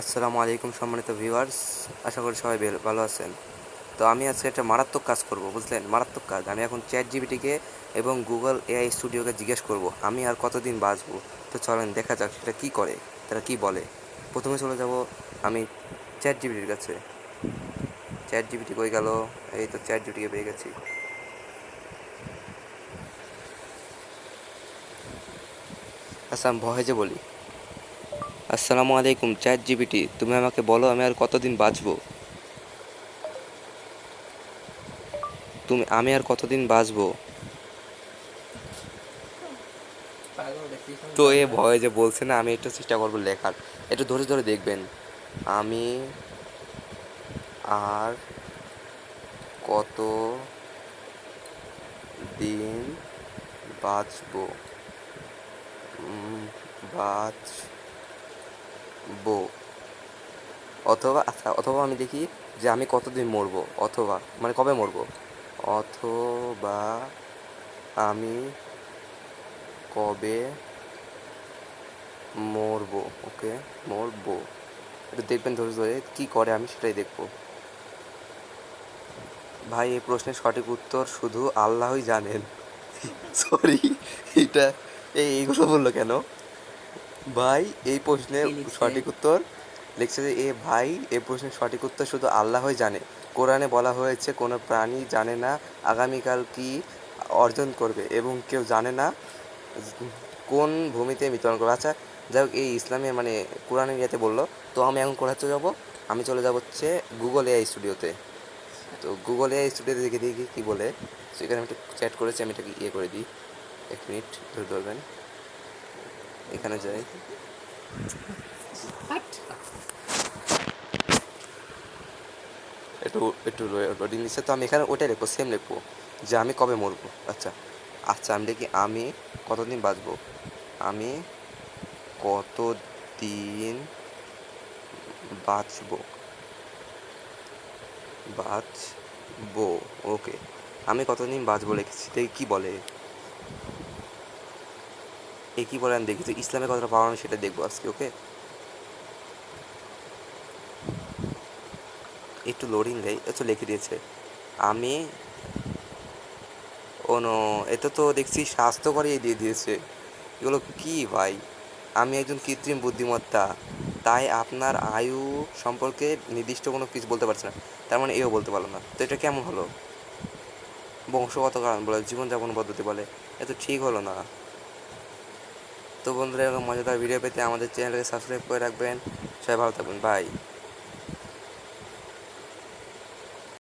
আসসালামু আলাইকুম সম্মানিত ভিউয়ার্স, আশা করি সবাই ভালো আছেন। তো আমি আজকে একটা মারাত্মক কাজ করব, বুঝলেন? মারাত্মক কাজ। আমি এখন চ্যাট জিবিটিকে এবং গুগল এআই স্টুডিওকে জিজ্ঞেস করব, আমি আর কতদিন বাঁচবো? তো চলেন, দেখা যাক সেটা কী করে, তারা কি বলে। প্রথমে চলে যাব আমি চ্যাট জিবিটির কাছে। চ্যাট জিবিটি কই গেল? এই তো চ্যাট জিবিটিকে পেয়ে গেছি। আচ্ছা আমি ভয়েজে বলি। আসসালামু আলাইকুম চ্যাট জিবিটি তুমি আমাকে বলো আমি আর কতদিন বাঁচবো? তুমি আমি আর কতদিন বাঁচবো? তো এ ভয়ে যে বলছে না আমি একটু চেষ্টা করব লেখার। একটু ধরে ধরে দেখবেন। আমি আর কত দিন বাঁচবো? উম, বাঁচবো অথবা আচ্ছা অথবা আমি দেখি যে আমি কতদিন মরবো, অথবা মানে কবে মরবো? অথবা আমি কবে মরবো? ওকে, মরবো। একটু দেখবেন ধরে ধরে কী করে, আমি সেটাই দেখব। ভাই, এই প্রশ্নের সঠিক উত্তর শুধু আল্লাহই জানেন। সরি এটা, এই, এইগুলো বলল কেন? ভাই এই প্রশ্নের সঠিক উত্তর? লিখছে যে এ ভাই এই প্রশ্নের সঠিক উত্তর শুধু আল্লাহই জানে। কোরআনে বলা হয়েছে কোনো প্রাণী জানে না আগামীকাল কি অর্জন করবে এবং কেউ জানে না কোন ভূমিতে মৃত্যুবরণ করবে। আচ্ছা যাই হোক এই ইসলামে মানে কোরআনের ইয়েতে বলল। তো আমি এখন কোথায় যাব? আমি চলে যাব হচ্ছে গুগল এআই স্টুডিওতে তো গুগল এআই স্টুডিওতে দেখে দেখি কী বলে। সেখানে আমি একটু চ্যাট করেছি আমি এটাকে ইয়ে করে দিই। এক মিনিট ধরে ধরবেন। এখানে যাই। একটু একটু লোডিং নিচ্ছে তো আমি এখানে ওটাই লিখব সেম লিখব যে আমি কবে মরবো। আচ্ছা আচ্ছা আমি দেখি আমি কতদিন বাঁচবো? আমি কতদিন বাঁচবো? বাঁচবো ওকে আমি কতদিন বাঁচবো লিখেছি দেখি কী বলে। এ কী বলে আমি দেখি তো ইসলামে কতটা পাওয়া সেটা দেখব আজকে, ওকে? একটু লোডিং দেয় আচ্ছা লিখে দিয়েছে। আমি ও নো এটা তো দেখছি স্বাস্থ্যকরই দিয়ে দিয়েছে। এগুলো কি ভাই? আমি একজন কৃত্রিম বুদ্ধিমত্তা, তাই আপনার আয়ু সম্পর্কে নির্দিষ্ট কোনো কিছু বলতে পারছে না। তার মানে এও বলতে পারল না। তো এটা কেমন হলো? বংশগত কারণ বলে, জীবনযাপন পদ্ধতি বলে, এ তো ঠিক হলো না। তো বন্ধুরা, এরকম মজাদার ভিডিও পেতে আমাদের চ্যানেলকে সাবস্ক্রাইব করে রাখবেন। সবাই ভালো থাকবেন। বাই